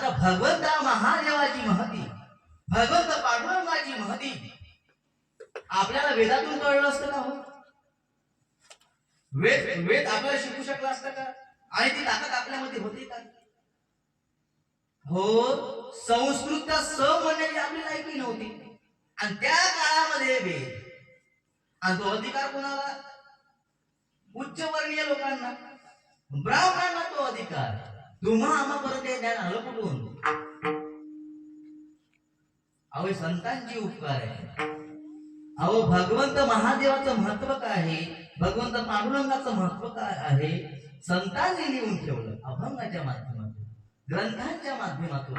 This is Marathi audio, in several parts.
आता भगवंता महादेवाची महती भगवंत पांडुरंगाची महती आपल्याला वेदातून कळलं असतं का हो? वेद वेद आपल्याला शिकू शकला असतं का? आणि ती ताकद आपल्यामध्ये होती का? हो संस्कृत स म्हणण्याची आपली लायकी नव्हती. आणि त्या काळामध्ये वेद आणि तो अधिकार कोणाला? उच्च वर्णीय लोकांना. ब्राह्मणांना तो अधिकार. तुम्हा आम्हापर्यंत हे ज्ञान आलं कुठून? अहो संतांची उपकार आहे. अहो भगवंत महादेवाचं महत्त्व काय आहे? भगवंत पांडुरंगाचं महत्त्व काय आहे? संतांनी लिहून ठेवलं अभंगाच्या माध्यमातून ग्रंथांच्या माध्यमातून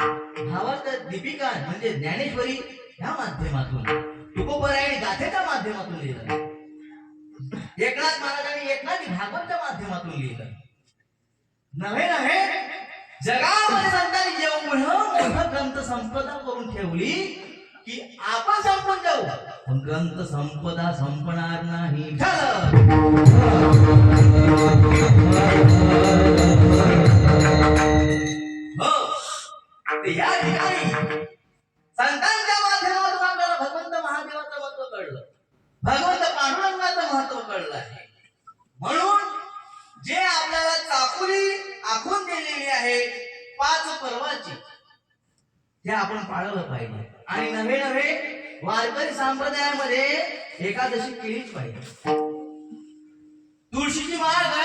भावार्थ दीपिका म्हणजे ज्ञानेश्वरी ह्या माध्यमातून तुकोपरायणी गाथेच्या माध्यमातून लिहिलं. एकनाथ महाराजांनी एकनाथी भागवतच्या माध्यमातून लिहिलं. नव्हे नव्हे. जगामध्ये संतांनी एवढं मोठं ग्रंथ संपदा करून ठेवली की आपण संपून जाऊ. पण ग्रंथ संपदा संपणार नाही. हो. ते या ठिकाणी संतांच्या माध्यमातून आपल्याला भगवंत महादेवाचं महत्त्व कळलं. भगवंत पांडुरंगाचं महत्त्व कळलं आहे. म्हणून जे आपल्याला चाकुरी आखून आहे पाच पर्वाची. हे आपण पाळलं पाहिजे. आणि नवे नवे वारकरी संप्रदायामध्ये एकादशी केलीच पाहिजे. तुळशीची माळ